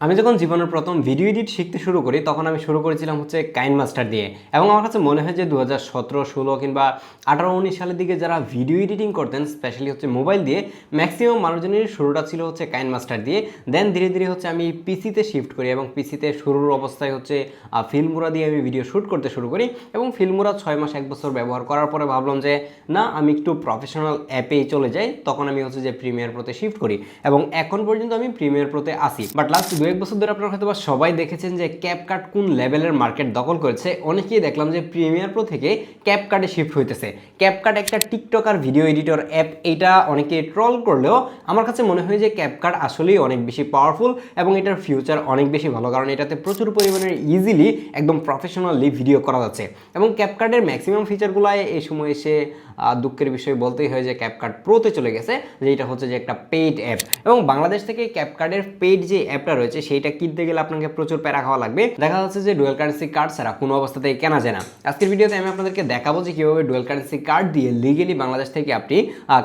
আমি যখন জীবনের প্রথম ভিডিও এডিট শিখতে শুরু করি, তখন আমি শুরু করেছিলাম হচ্ছে কাইন মাস্টার দিয়ে। এবং আমার কাছে মনে হয় যে দু হাজার সতেরো, ষোলো কিংবা আঠারো, উনিশ সালের দিকে যারা ভিডিও এডিটিং করতেন স্পেশালি হচ্ছে মোবাইল দিয়ে ম্যাক্সিমাম মানুষজনের শুরুটা ছিল হচ্ছে কাইন মাস্টার দিয়ে। দেন ধীরে ধীরে হচ্ছে আমি পিসিতে শিফট করি এবং পিসিতে শুরুর অবস্থায় হচ্ছে ফিল্মুরা দিয়ে আমি ভিডিও শ্যুট করতে শুরু করি এবং ফিল্মুরা ছয় মাস, এক বছর ব্যবহার করার পরে ভাবলাম যে, না, আমি একটু প্রফেশনাল অ্যাপেই চলে যাই। তখন আমি হচ্ছে যে প্রিমিয়ার প্রোতে শিফট করি এবং এখন পর্যন্ত আমি প্রিমিয়ার প্রোতে আসি। বাট লাস্ট এক বছর ধরে আপনারা হয়তো সবাই দেখেছেন যে ক্যাপকাট কোন লেভেলের মার্কেট দখল করেছে। অনেকেই দেখলাম যে প্রিমিয়ার প্রো থেকে ক্যাপকাটে শিফট হইতেছে। ক্যাপকাট একটা টিকটক আর ভিডিও এডিটর অ্যাপ এটা অনেকে ট্রল করলেও আমার কাছে মনে হয় যে ক্যাপকাট আসলেই অনেক বেশি পাওয়ারফুল এবং এটার ফিউচার অনেক বেশি ভালো, কারণ এটাতে প্রচুর পরিমাণে ইজিলি একদম প্রফেশনালি ভিডিও করা যাচ্ছে। এবং ক্যাপকাটের ম্যাক্সিমাম ফিচারগুলো এই সময় এসে দুঃখের বিষয় বলতেই হয় যে ক্যাপকাট প্রোতে চলে গেছে যে এটা হচ্ছে যে একটা পেইড অ্যাপ এবং বাংলাদেশ থেকে ক্যাপকার্ডের পেইড যে অ্যাপটা রয়েছে সেইটা কিনতে গেলে আপনাকে প্রচুর প্যারা খাওয়া লাগবে। দেখা যাচ্ছে যে ডুয়েল কারেন্সি কার্ড ছাড়া কোনো অবস্থাতেই কেনা যায় না। আজকের ভিডিওতে আমি আপনাদেরকে দেখাবো যে কীভাবে ডুয়েল কারেন্সি কার্ড দিয়ে লিগেলি বাংলাদেশ থেকে আপনি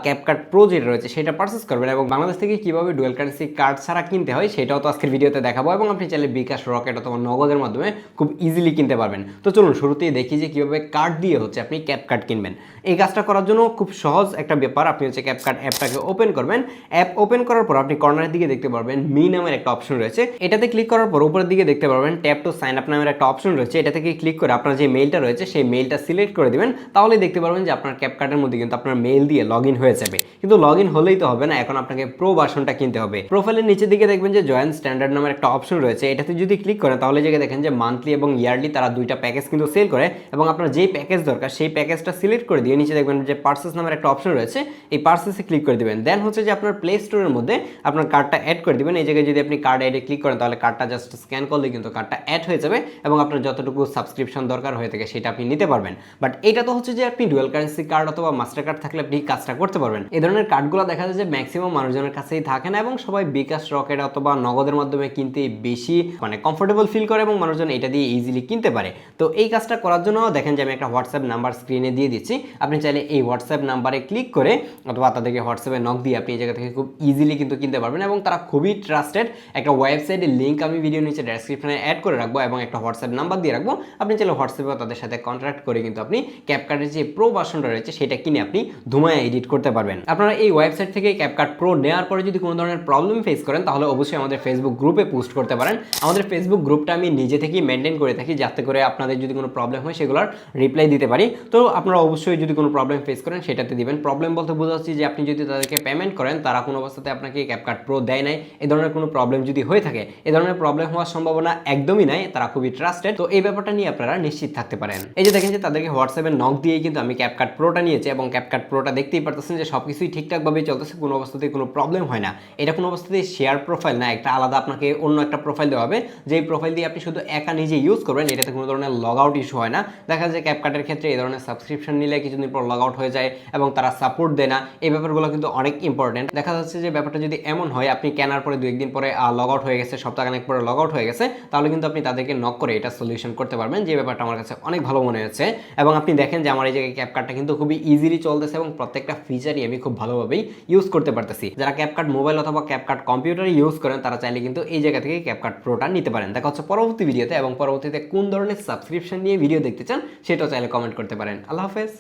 ক্যাপকার্ড প্রো যেটা রয়েছে সেটা পারচেস করবেন এবং বাংলাদেশ থেকে কীভাবে ডুয়েল কারেন্সি কার্ড ছাড়া কিনতে হয় সেটাও তো আজকের ভিডিওতে দেখাবো এবং আপনি চাইলে বিকাশ রকেট অথবা নগদের মাধ্যমে খুব ইজিলি কিনতে পারবেন। তো চলুন শুরুতেই দেখি যে কীভাবে কার্ড দিয়ে হচ্ছে আপনি ক্যাপকার্ড কিনবেন। এই কাজটা করার জন্য খুব সহজ একটা ব্যাপার, আপনি হচ্ছে ক্যাপকার্ড অ্যাপটাকে ওপেন করবেন। অ্যাপ ওপেন করার পর আপনি কর্নারের দিকে দেখতে পারবেন মি নামের একটা অপশন রয়েছে। এটাতে ক্লিক করার পর উপরের দিকে দেখতে পারবেন ট্যাপ টু সাইন আপ নামের একটা অপশন রয়েছে। এটা থেকে ক্লিক করে আপনার যে মেইলটা রয়েছে, সেই মেইলটা সিলেক্ট করে দিবেন। তাহলেই দেখতে পারবেন যে আপনার ক্যাপকার্ডের মধ্যে কিন্তু আপনার মেইল দিয়ে লগ হয়ে যাবে। কিন্তু লগ হলেই তো হবে না, এখন আপনাকে প্রো ভার্সনটা কিনতে হবে। প্রোফাইলের নিচের দিকে দেখবেন যে জয়েন্ট স্ট্যান্ডার্ড নামের একটা অপশন রয়েছে। এটাতে যদি ক্লিক করেন, তাহলে যে দেখেন যে মান্থলি এবং ইয়ারলি তারা দুইটা প্যাকেজ কিন্তু সেল করে এবং আপনার যেই প্যাকেজ দরকার, সেই প্যাকেজটা সিলেক্ট করে দিয়ে নিচে দেখবেন যে পার্সেস নামের একটা অপশন রয়েছে। এই পার্সেসে ক্লিক করে দিবেন। দেন হচ্ছে যে আপনার প্লে স্টোরের মধ্যে আপনার কার্ডটা অ্যাড করে দিবেন। এই জায়গায় যদি আপনি কার্ড অ্যাডে ক্লিক করেন, তাহলে কার্ডটা জাস্ট স্ক্যান করলে কিন্তু কার্ডটা অ্যাড হয়ে যাবে এবং আপনার যতটুকু সাবস্ক্রিপশন দরকার হয়ে থাকে সেটা আপনি নিতে পারবেন। বাট এটা তো হচ্ছে যে আপনি ডুয়েল কারেন্সি কার্ড অথবা মাস্টার কার্ড থাকলে আপনি কাজটা করতে পারবেন। এই ধরনের কার্ডগুলো দেখা যায় যে ম্যাক্সিমাম মানুষজনের কাছেই থাকে না এবং সবাই বিকাশ রকেট অথবা নগদের মাধ্যমে কিনতে বেশি মানে কমফোর্টেবল ফিল করে এবং মানুষজন এটা দিয়ে ইজিলি কিনতে পারে। তো এই কাজটা করার জন্য দেখেন যে আমি একটা হোয়াটসঅ্যাপ নাম্বার স্ক্রিনে দিয়ে দিচ্ছি। আপনি চাইলে এই হোয়াটসঅ্যাপ নাম্বারে ক্লিক করে অথবা তাদেরকে হোয়াটসঅ্যাপে নক দিয়ে আপনি এই জায়গা থেকে খুব ইজিলি কিন্তু কিনতে পারবেন এবং তারা খুবই ট্রাস্টেড একটা ওয়েবসাইটের লিঙ্ক আমি ভিডিও নিচে ডেসক্রিপশনে অ্যাড করে রাখব এবং একটা হোয়াটসঅ্যাপ নাম্বার দিয়ে রাখব। আপনি চাইলে হোয়াটসঅ্যাপে তাদের সাথে কন্ট্যাক্ট করে কিন্তু আপনি ক্যাপকার্টের যে প্রো ভার্সনটা রয়েছে, সেটা কিনে আপনি ধুমায় এডিট করতে পারবেন। আপনারা এই ওয়েবসাইট থেকে ক্যাপকার্ট প্রো নেওয়ার পরে যদি কোনো ধরনের প্রবলেম ফেস করেন, তাহলে অবশ্যই আমাদের ফেসবুক গ্রুপে পোস্ট করতে পারেন। আমাদের ফেসবুক গ্রুপটা আমি নিজে থেকেই মেনটেন করে থাকি, যাতে করে আপনাদের যদি কোনো প্রবলেম হয়, সেগুলোর রিপ্লাই দিতে পারি। তো আপনারা অবশ্যই যদি কোনো প্রবলেম ফেস করেন, সেটাতে দিবেন। প্রবলেম বলতে বোঝাচ্ছি যে, আপনি যদি তাদেরকে পেমেন্ট করেন, তারা কোনো অবস্থাতে আপনাকে ক্যাপকার্ট প্রো দেয় নাই। এই ধরনের কোনো প্রবলেম যদি হয়ে থাকে এই ধরনের প্রবলেম হওয়ার সম্ভাবনা একদমই নাই, তারা খুবই ট্রাস্টেড তো এই ব্যাপারটা নিয়ে আপনারা নিশ্চিত থাকতে পারেন। এই যে দেখেন যে তাদেরকে হোয়াটসঅ্যাপে নক দিয়েই কিন্তু আমি ক্যাপকার্ট প্রোটা নিয়েছি এবং ক্যাপকার্ট প্রোটা দেখতেই পারতেছেন যে সব কিছুই ঠিকঠাকভাবেই চলতেছে, কোনো অবস্থাতেই কোনো প্রবলেম হয় না। এটা কোনো অবস্থাতেই শেয়ার প্রোফাইল না, একটা আলাদা আপনাকে অন্য একটা প্রোফাইল দেওয়া হবে। যেই প্রোফাইল দিয়ে আপনি শুধু একা নিজে ইউজ করবেন, এটাতে কোনো ধরনের লগ আউট ইস্যু হয় না। দেখা যায় ক্যাপকার্টের ক্ষেত্রে এই ধরনের সাবস্ক্রিপশন নিলে কিছুদিন পর লগ আউট হয়ে যায় এবং তারা সাপোর্ট দেয় না। এই ব্যাপারগুলো কিন্তু অনেক ইম্পর্টেন্ট দেখা যাচ্ছে যে ব্যাপারটা যদি এমন হয়, আপনি কেনার পরে দু একদিন পরে লগ আউট হয়ে গেছে, সপ্তাহখানেক পরে লগ আউট হয়ে গেছে, তাহলে কিন্তু আপনি তাদেরকে নক করে এটা সলিউশন করতে পারবেন। যে ব্যাপারটা আমার কাছে অনেক ভালো মনে হচ্ছে এবং আপনি দেখেন যে আমার এই জায়গায় ক্যাপকার্টটা কিন্তু খুবই ইজিলি চলতেছে এবং প্রত্যেকটা ফিচারই আমি খুব ভালোভাবেই ইউজ করতে পারতেছি। যারা ক্যাপকার্ট মোবাইল অথবা ক্যাপকার্ট কম্পিউটারে ইউজ করেন, তারা চাইলে কিন্তু এই জায়গা থেকে ক্যাপকার্ট প্রোটা নিতে পারেন। দেখা হচ্ছে পরবর্তী ভিডিওতে এবং পরবর্তীতে কোন ধরনের সাবস্ক্রিপশন নিয়ে ভিডিও দেখতে চান, সেটাও চাইলে কমেন্ট করতে পারেন। আল্লাহ হাফেজ।